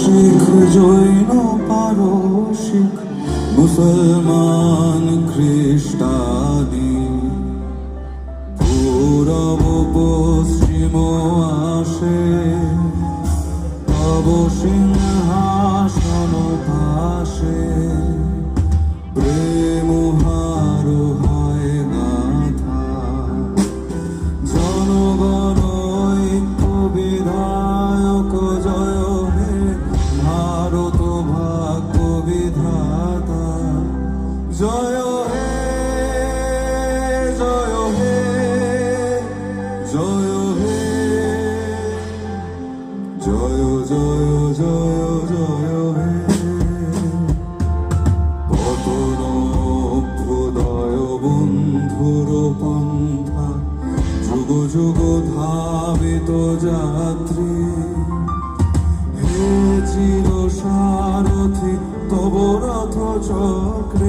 শিখ জৈন পারসিক মুসলমান জয় হে জয় জয় জয় জয় হে। যুগ যুগ যাত্রী। চক্রে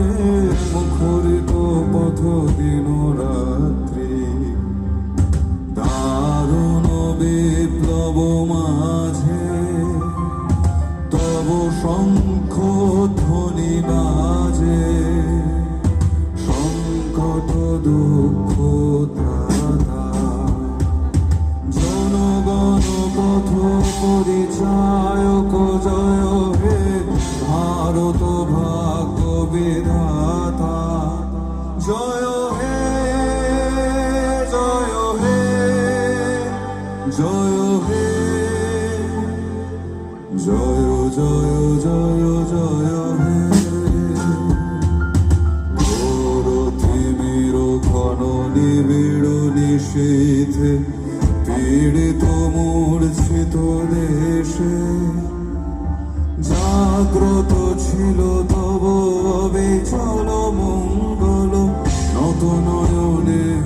বিপ্লব মাঝে, তব শঙ্খ ধ্বনি বাজে। সংকট দুঃখ জনগণ পথ পরিচায়ক জয় হে, ভারত ভাগ্য বিধাতা। জয় হে জয় হে, জয় হে। জয় জয় জয় জয় হে। ঘোর তিমির ঘন নিবিড় নিশীথে জাগ্রত ছিল তব অবিচল মঙ্গল, নত নয়নে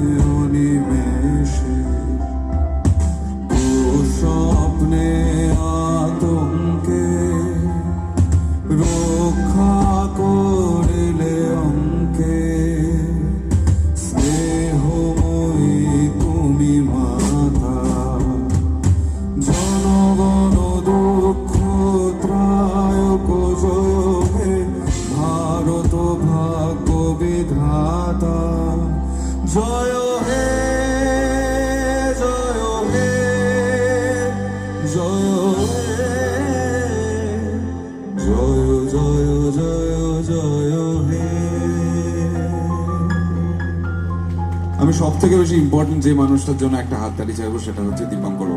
বিধাতা। জয় হে জয় হে, জয় জয় জয় জয় হে। আমি সব থেকে বেশি ইম্পর্টেন্ট যে মানুষটার জন্য একটা হাততালি চাইব সেটা হচ্ছে দীপঙ্কর